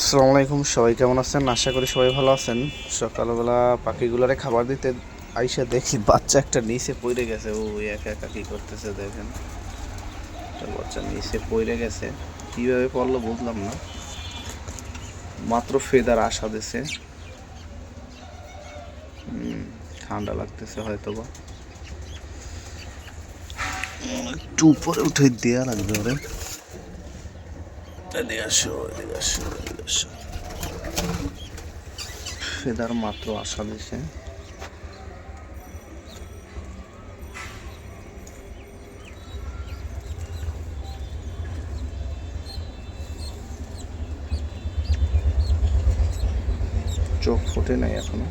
আসসালামু আলাইকুম, সবাই কেমন আছেন? আশা করি সবাই ভালো আছেন। সকালবেলা পাখিগুলোরে খাবার দিতে আইসা দেখি বাচ্চা একটা নিচে পড়ে গেছে। ও একা একা কি করতেছে দেখেন। বাচ্চা নিচে পড়ে গেছে। কীভাবে পড়ল বুঝলাম না। মাত্র ফেদার আশা দিছে। ঠান্ডা লাগতেছে হয়তো বা একটু উপরে উঠে দেওয়া লাগবে ওরে। এদিকে আসো এদিকে আসো এদিকে আসো। ফেদার মাত্র আশা দিছে চোখ ফুটে নাই এখনও।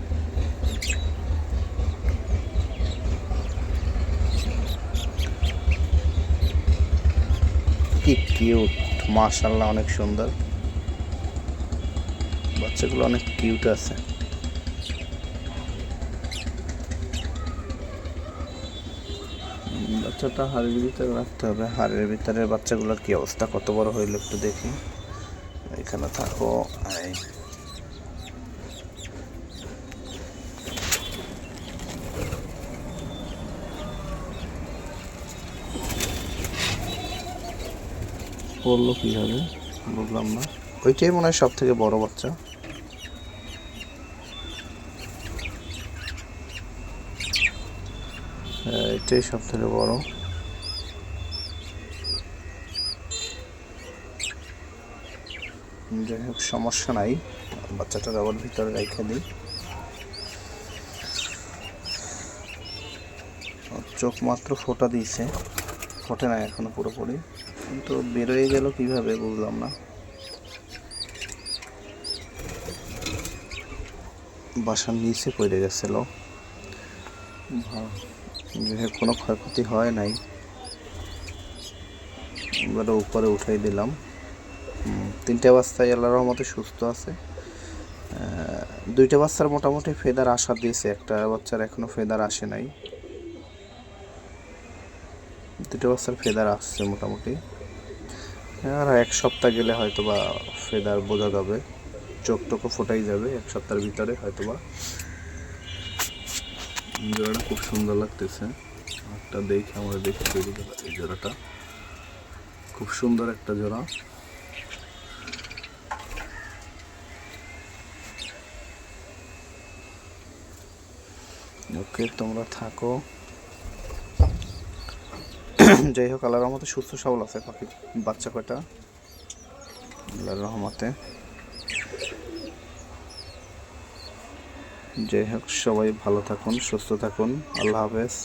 কি কিউট মাশাল্লাহ অনেক সুন্দর। বাচ্চাগুলো অনেক কিউট আছে। বাচ্চাটা হাড়ের ভিতরে রাখতে হবে। হাড়ের ভিতরে বাচ্চাগুলোর কি অবস্থা? কত বড় হইল একটু দেখি। এখানে থাকো পড়ল কীভাবে? বুঝলাম না। ওইটাই মনে হয় সব থেকে বড় বাচ্চা। হ্যাঁ, এটাই সব থেকে বড়। যাই হোক সমস্যা নাই। বাচ্চাটা আবার ভিতরে রেখে দিই। চোখ মাত্র ফোটা দিয়েছে। ফোটে না এখনও পুরোপুরি। কিন্তু বেরোয় গেল কীভাবে বুঝলাম না। বাসার নিচে পড়ে গেছিল। কোনো ক্ষয়ক্ষতি হয় নাই। এবারে উপরে উঠাই দিলাম। তিনটে বাচ্চাই আল্লাহ রহমতে সুস্থ আছে। দুইটা বাচ্চার মোটামুটি ফেদার আসা দিয়েছে, একটা বাচ্চার এখনও ফেদার আসে নাই। দুটো বাচ্চার ফেদার আসছে মোটামুটি। আর এক সপ্তাহ গেলে হয়তো বা ফেদার বোঝা যাবে। চোখ টোকও ফোটাই যাবে এক সপ্তাহের ভিতরে হয়তো বা জোড়াটা খুব সুন্দর লাগতেছে। একটা দেখে আমরা দেখে তৈরি এই জোড়াটা। খুব সুন্দর একটা জোড়া। ওকে, তোমরা থাকো। যাই হোক আল্লাহ রহমতে সুস্থ সবল আছে পাখি, বাচ্চা কয়টা? আল্লাহ রহমতে। যাই হোক, সবাই ভালো থাকুন, সুস্থ থাকুন। আল্লাহ হাফেজ।